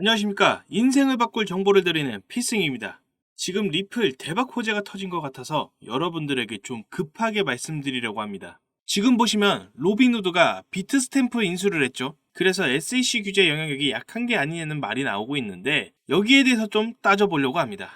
안녕하십니까. 인생을 바꿀 정보를 드리는 피승입니다. 지금 리플 대박 호재가 터진 것 같아서 여러분들에게 좀 급하게 말씀드리려고 합니다. 지금 보시면 로빈후드가 비트 스탬프 인수를 했죠. 그래서 SEC 규제 영향력이 약한 게 아니냐는 말이 나오고 있는데 여기에 대해서 좀 따져보려고 합니다.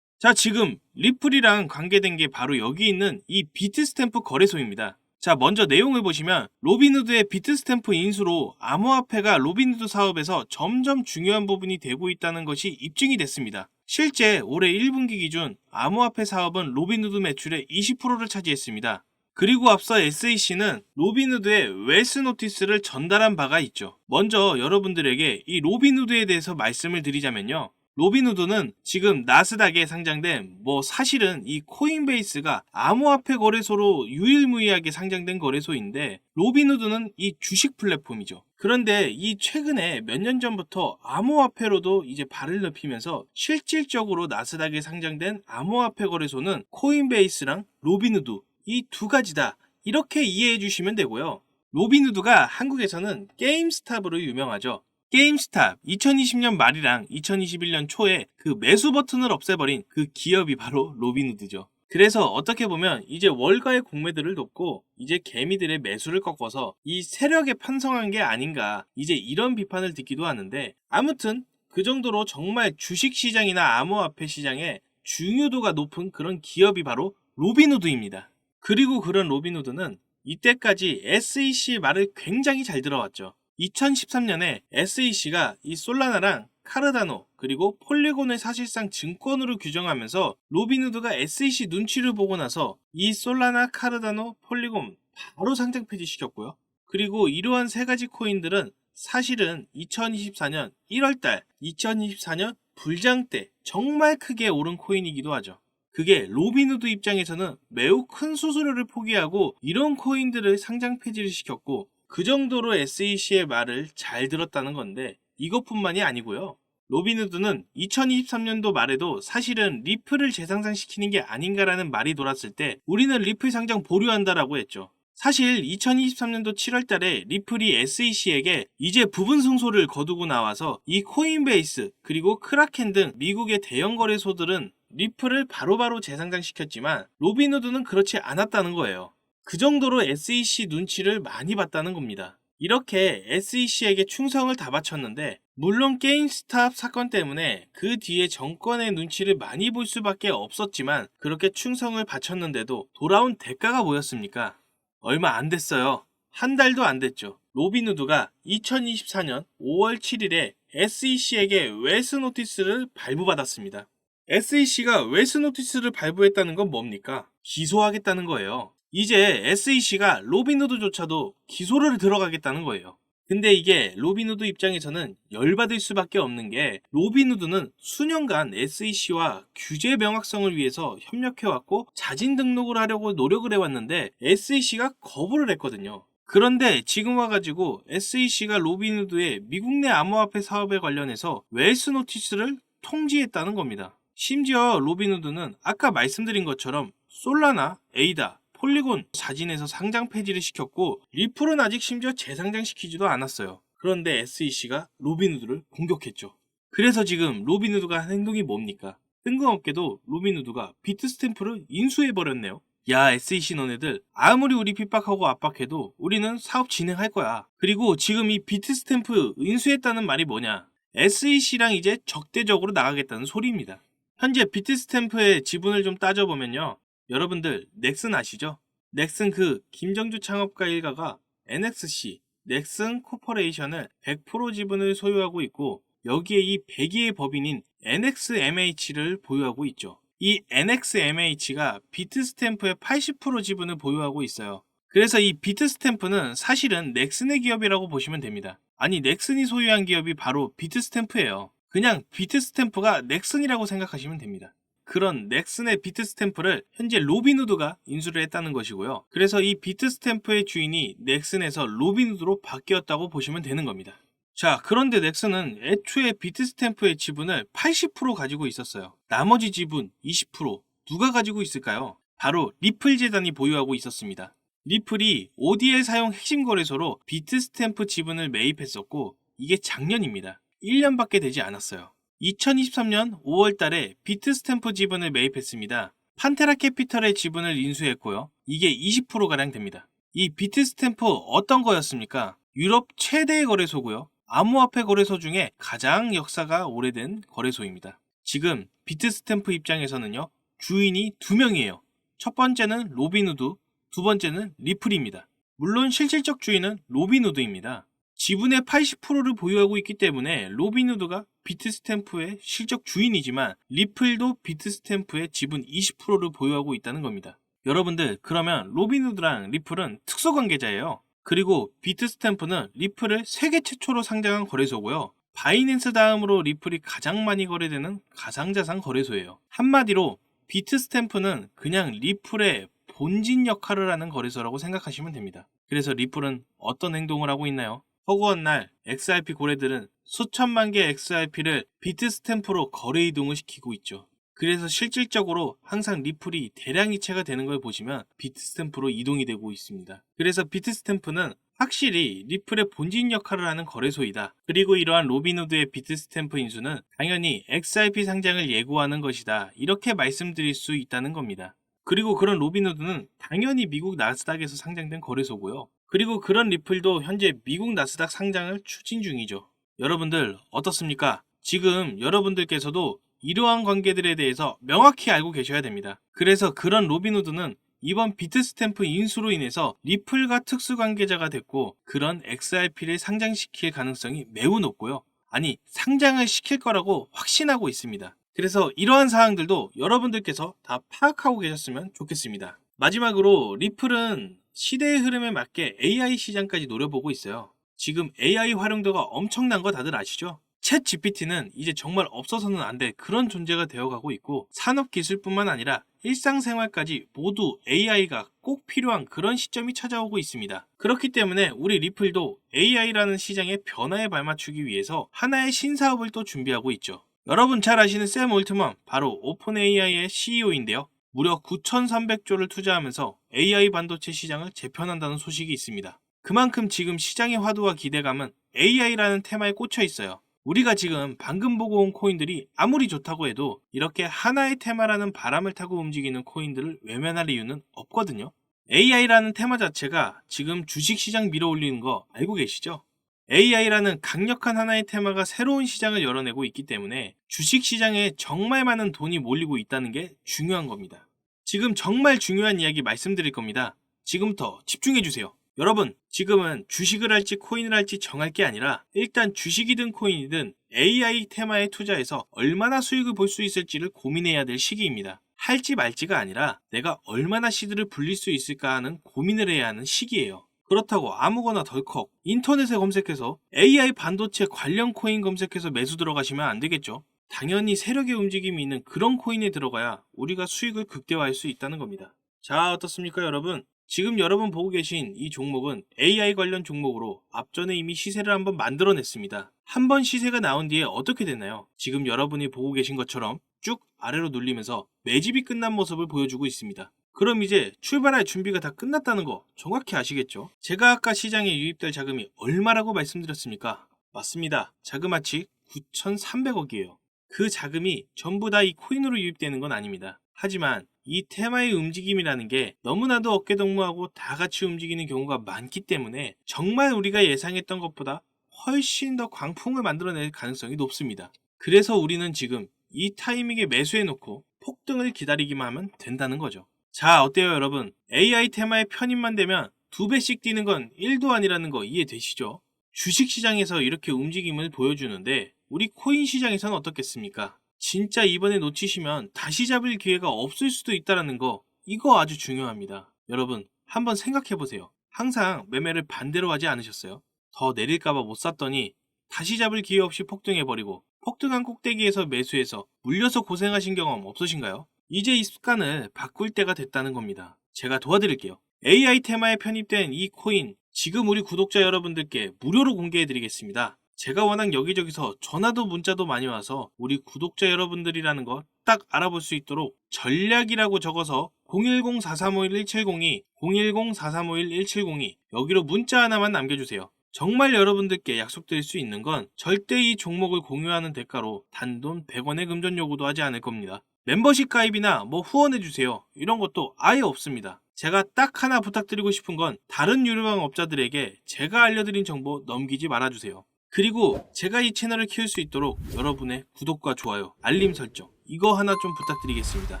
자, 지금 리플이랑 관계된 게 바로 여기 있는 이 비트 스탬프 거래소입니다. 자, 먼저 내용을 보시면 로빈후드의 비트 스탬프 인수로 암호화폐가 로빈후드 사업에서 점점 중요한 부분이 되고 있다는 것이 입증이 됐습니다. 실제 올해 1분기 기준 암호화폐 사업은 로빈후드 매출의 20%를 차지했습니다. 그리고 앞서 SEC는 로빈후드의 웨스 노티스를 전달한 바가 있죠. 먼저 여러분들에게 이 로빈후드에 대해서 말씀을 드리자면요. 로빈후드는 지금 나스닥에 상장된 뭐 사실은 이 코인베이스가 암호화폐 거래소로 유일무이하게 상장된 거래소인데 로빈후드는 이 주식 플랫폼이죠. 그런데 이 최근에 몇 년 전부터 암호화폐로도 이제 발을 넓히면서 실질적으로 나스닥에 상장된 암호화폐 거래소는 코인베이스랑 로빈후드 이 두 가지다. 이렇게 이해해 주시면 되고요. 로빈후드가 한국에서는 게임스탑으로 유명하죠. 게임스탑 2020년 말이랑 2021년 초에 그 매수 버튼을 없애버린 그 기업이 바로 로빈후드죠. 그래서 어떻게 보면 이제 월가의 공매들을 돕고 이제 개미들의 매수를 꺾어서 이 세력에 편성한 게 아닌가 이제 이런 비판을 듣기도 하는데 아무튼 그 정도로 정말 주식 시장이나 암호화폐 시장에 중요도가 높은 그런 기업이 바로 로빈후드입니다. 그리고 그런 로빈후드는 이때까지 SEC 말을 굉장히 잘 들어왔죠. 2013년에 SEC가 이 솔라나랑 카르다노 그리고 폴리곤을 사실상 증권으로 규정하면서 로빈후드가 SEC 눈치를 보고 나서 이 솔라나, 카르다노, 폴리곤 바로 상장 폐지시켰고요. 그리고 이러한 세 가지 코인들은 사실은 2024년 1월달, 2024년 불장 때 정말 크게 오른 코인이기도 하죠. 그게 로빈후드 입장에서는 매우 큰 수수료를 포기하고 이런 코인들을 상장 폐지를 시켰고 그 정도로 SEC의 말을 잘 들었다는 건데 이것뿐만이 아니고요. 로빈후드는 2023년도 말에도 사실은 리플을 재상장시키는 게 아닌가라는 말이 돌았을 때 우리는 리플 상장 보류한다라고 했죠. 사실 2023년도 7월 달에 리플이 SEC에게 이제 부분 승소를 거두고 나와서 이 코인베이스 그리고 크라켄 등 미국의 대형 거래소들은 리플을 바로바로 재상장시켰지만 로빈후드는 그렇지 않았다는 거예요. 그 정도로 SEC 눈치를 많이 봤다는 겁니다. 이렇게 SEC에게 충성을 다 바쳤는데 물론 게임스탑 사건 때문에 그 뒤에 정권의 눈치를 많이 볼 수밖에 없었지만 그렇게 충성을 바쳤는데도 돌아온 대가가 뭐였습니까? 얼마 안 됐어요. 한 달도 안 됐죠. 로빈후드가 2024년 5월 7일에 SEC에게 웨스 노티스를 발부받았습니다. SEC가 웨스 노티스를 발부했다는 건 뭡니까? 기소하겠다는 거예요. 이제 SEC가 로빈후드조차도 기소를 들어가겠다는 거예요. 근데 이게 로빈후드 입장에서는 열받을 수밖에 없는 게 로빈후드는 수년간 SEC와 규제 명확성을 위해서 협력해왔고 자진 등록을 하려고 노력을 해왔는데 SEC가 거부를 했거든요. 그런데 지금 와가지고 SEC가 로빈후드의 미국 내 암호화폐 사업에 관련해서 웰스 노티스를 통지했다는 겁니다. 심지어 로빈후드는 아까 말씀드린 것처럼 솔라나, 에이다, 폴리곤 사진에서 상장 폐지를 시켰고 리플은 아직 심지어 재상장시키지도 않았어요. 그런데 SEC가 로빈후드를 공격했죠. 그래서 지금 로빈후드가 한 행동이 뭡니까? 뜬금없게도 로빈후드가 비트 스탬프를 인수해버렸네요. 야 SEC 너네들 아무리 우리 핍박하고 압박해도 우리는 사업 진행할 거야. 그리고 지금 이 비트 스탬프 인수했다는 말이 뭐냐? SEC랑 이제 적대적으로 나가겠다는 소리입니다. 현재 비트 스탬프의 지분을 좀 따져보면요. 여러분들 넥슨 아시죠? 넥슨 그 김정주 창업가 일가가 NXC 넥슨 코퍼레이션을 100% 지분을 소유하고 있고 여기에 이 100위의 법인인 NXMH를 보유하고 있죠. 이 NXMH가 비트스탬프의 80% 지분을 보유하고 있어요. 그래서 이 비트스탬프는 사실은 넥슨의 기업이라고 보시면 됩니다. 아니 넥슨이 소유한 기업이 바로 비트스탬프예요. 그냥 비트스탬프가 넥슨이라고 생각하시면 됩니다. 그런 넥슨의 비트 스탬프를 현재 로빈후드가 인수를 했다는 것이고요. 그래서 이 비트 스탬프의 주인이 넥슨에서 로빈후드로 바뀌었다고 보시면 되는 겁니다. 자, 그런데 넥슨은 애초에 비트 스탬프의 지분을 80% 가지고 있었어요. 나머지 지분 20% 누가 가지고 있을까요? 바로 리플 재단이 보유하고 있었습니다. 리플이 ODL 사용 핵심 거래소로 비트 스탬프 지분을 매입했었고 이게 작년입니다. 1년밖에 되지 않았어요. 2023년 5월 달에 비트스탬프 지분을 매입했습니다. 판테라 캐피털의 지분을 인수했고요. 이게 20%가량 됩니다. 이 비트스탬프 어떤 거였습니까? 유럽 최대의 거래소고요. 암호화폐 거래소 중에 가장 역사가 오래된 거래소입니다. 지금 비트스탬프 입장에서는요. 주인이 두 명이에요. 첫 번째는 로빈후드, 두 번째는 리플입니다. 물론 실질적 주인은 로빈후드입니다. 지분의 80%를 보유하고 있기 때문에 로빈후드가 비트스탬프의 실적 주인이지만 리플도 비트스탬프의 지분 20%를 보유하고 있다는 겁니다. 여러분들 그러면 로빈후드랑 리플은 특수 관계자예요. 그리고 비트스탬프는 리플을 세계 최초로 상장한 거래소고요. 바이낸스 다음으로 리플이 가장 많이 거래되는 가상자산 거래소예요. 한마디로 비트스탬프는 그냥 리플의 본진 역할을 하는 거래소라고 생각하시면 됩니다. 그래서 리플은 어떤 행동을 하고 있나요? 허구한 날 XRP 고래들은 수천만 개 XRP를 비트 스탬프로 거래 이동을 시키고 있죠. 그래서 실질적으로 항상 리플이 대량 이체가 되는 걸 보시면 비트 스탬프로 이동이 되고 있습니다. 그래서 비트 스탬프는 확실히 리플의 본진 역할을 하는 거래소이다. 그리고 이러한 로빈후드의 비트 스탬프 인수는 당연히 XRP 상장을 예고하는 것이다. 이렇게 말씀드릴 수 있다는 겁니다. 그리고 그런 로빈후드는 당연히 미국 나스닥에서 상장된 거래소고요. 그리고 그런 리플도 현재 미국 나스닥 상장을 추진 중이죠. 여러분들 어떻습니까? 지금 여러분들께서도 이러한 관계들에 대해서 명확히 알고 계셔야 됩니다. 그래서 그런 로빈후드는 이번 비트스탬프 인수로 인해서 리플과 특수 관계자가 됐고 그런 XRP를 상장시킬 가능성이 매우 높고요. 아니 상장을 시킬 거라고 확신하고 있습니다. 그래서 이러한 사항들도 여러분들께서 다 파악하고 계셨으면 좋겠습니다. 마지막으로 리플은 시대의 흐름에 맞게 AI 시장까지 노려보고 있어요. 지금 AI 활용도가 엄청난 거 다들 아시죠? 챗 GPT는 이제 정말 없어서는 안 될 그런 존재가 되어가고 있고 산업 기술뿐만 아니라 일상생활까지 모두 AI가 꼭 필요한 그런 시점이 찾아오고 있습니다. 그렇기 때문에 우리 리플도 AI라는 시장의 변화에 발맞추기 위해서 하나의 신사업을 또 준비하고 있죠. 여러분 잘 아시는 샘 올트먼 바로 오픈 AI의 CEO인데요. 무려 9,300조를 투자하면서 AI 반도체 시장을 재편한다는 소식이 있습니다. 그만큼 지금 시장의 화두와 기대감은 AI라는 테마에 꽂혀 있어요. 우리가 지금 방금 보고 온 코인들이 아무리 좋다고 해도 이렇게 하나의 테마라는 바람을 타고 움직이는 코인들을 외면할 이유는 없거든요. AI라는 테마 자체가 지금 주식시장 밀어 올리는 거 알고 계시죠? AI라는 강력한 하나의 테마가 새로운 시장을 열어내고 있기 때문에 주식 시장에 정말 많은 돈이 몰리고 있다는 게 중요한 겁니다. 지금 정말 중요한 이야기 말씀드릴 겁니다. 지금부터 집중해주세요. 여러분, 지금은 주식을 할지 코인을 할지 정할 게 아니라 일단 주식이든 코인이든 AI 테마에 투자해서 얼마나 수익을 볼 수 있을지를 고민해야 될 시기입니다. 할지 말지가 아니라 내가 얼마나 시드를 불릴 수 있을까 하는 고민을 해야 하는 시기예요. 그렇다고 아무거나 덜컥 인터넷에 검색해서 AI 반도체 관련 코인 검색해서 매수 들어가시면 안 되겠죠. 당연히 세력의 움직임이 있는 그런 코인에 들어가야 우리가 수익을 극대화할 수 있다는 겁니다. 자, 어떻습니까, 여러분? 지금 여러분 보고 계신 이 종목은 AI 관련 종목으로 앞전에 이미 시세를 한번 만들어냈습니다. 한번 시세가 나온 뒤에 어떻게 됐나요? 지금 여러분이 보고 계신 것처럼 쭉 아래로 눌리면서 매집이 끝난 모습을 보여주고 있습니다. 그럼 이제 출발할 준비가 다 끝났다는 거 정확히 아시겠죠? 제가 아까 시장에 유입될 자금이 얼마라고 말씀드렸습니까? 맞습니다. 자그마치 9,300억이에요. 그 자금이 전부 다 이 코인으로 유입되는 건 아닙니다. 하지만 이 테마의 움직임이라는 게 너무나도 어깨동무하고 다 같이 움직이는 경우가 많기 때문에 정말 우리가 예상했던 것보다 훨씬 더 광풍을 만들어낼 가능성이 높습니다. 그래서 우리는 지금 이 타이밍에 매수해놓고 폭등을 기다리기만 하면 된다는 거죠. 자, 어때요, 여러분? AI 테마에 편입만 되면 두 배씩 뛰는 건 1도 아니라는 거 이해되시죠? 주식 시장에서 이렇게 움직임을 보여주는데 우리 코인 시장에서는 어떻겠습니까? 진짜 이번에 놓치시면 다시 잡을 기회가 없을 수도 있다는 거 이거 아주 중요합니다. 여러분 한번 생각해 보세요. 항상 매매를 반대로 하지 않으셨어요? 더 내릴까봐 못 샀더니 다시 잡을 기회 없이 폭등해버리고 폭등한 꼭대기에서 매수해서 물려서 고생하신 경험 없으신가요? 이제 이 습관을 바꿀 때가 됐다는 겁니다. 제가 도와드릴게요. AI 테마에 편입된 이 코인 지금 우리 구독자 여러분들께 무료로 공개해 드리겠습니다. 제가 워낙 여기저기서 전화도 문자도 많이 와서 우리 구독자 여러분들이라는 거딱 알아볼 수 있도록 전략이라고 적어서 010-4351-1702, 010-4351-1702 여기로 문자 하나만 남겨주세요. 정말 여러분들께 약속드릴 수 있는 건 절대 이 종목을 공유하는 대가로 단돈 100원의 금전 요구도 하지 않을 겁니다. 멤버십 가입이나 뭐 후원해주세요. 이런 것도 아예 없습니다. 제가 딱 하나 부탁드리고 싶은 건 다른 유료방 업자들에게 제가 알려드린 정보 넘기지 말아주세요. 그리고 제가 이 채널을 키울 수 있도록 여러분의 구독과 좋아요, 알림 설정 이거 하나 좀 부탁드리겠습니다.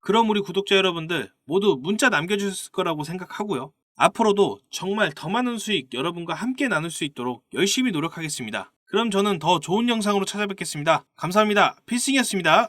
그럼 우리 구독자 여러분들 모두 문자 남겨주셨을 거라고 생각하고요. 앞으로도 정말 더 많은 수익 여러분과 함께 나눌 수 있도록 열심히 노력하겠습니다. 그럼 저는 더 좋은 영상으로 찾아뵙겠습니다. 감사합니다. 필승이었습니다.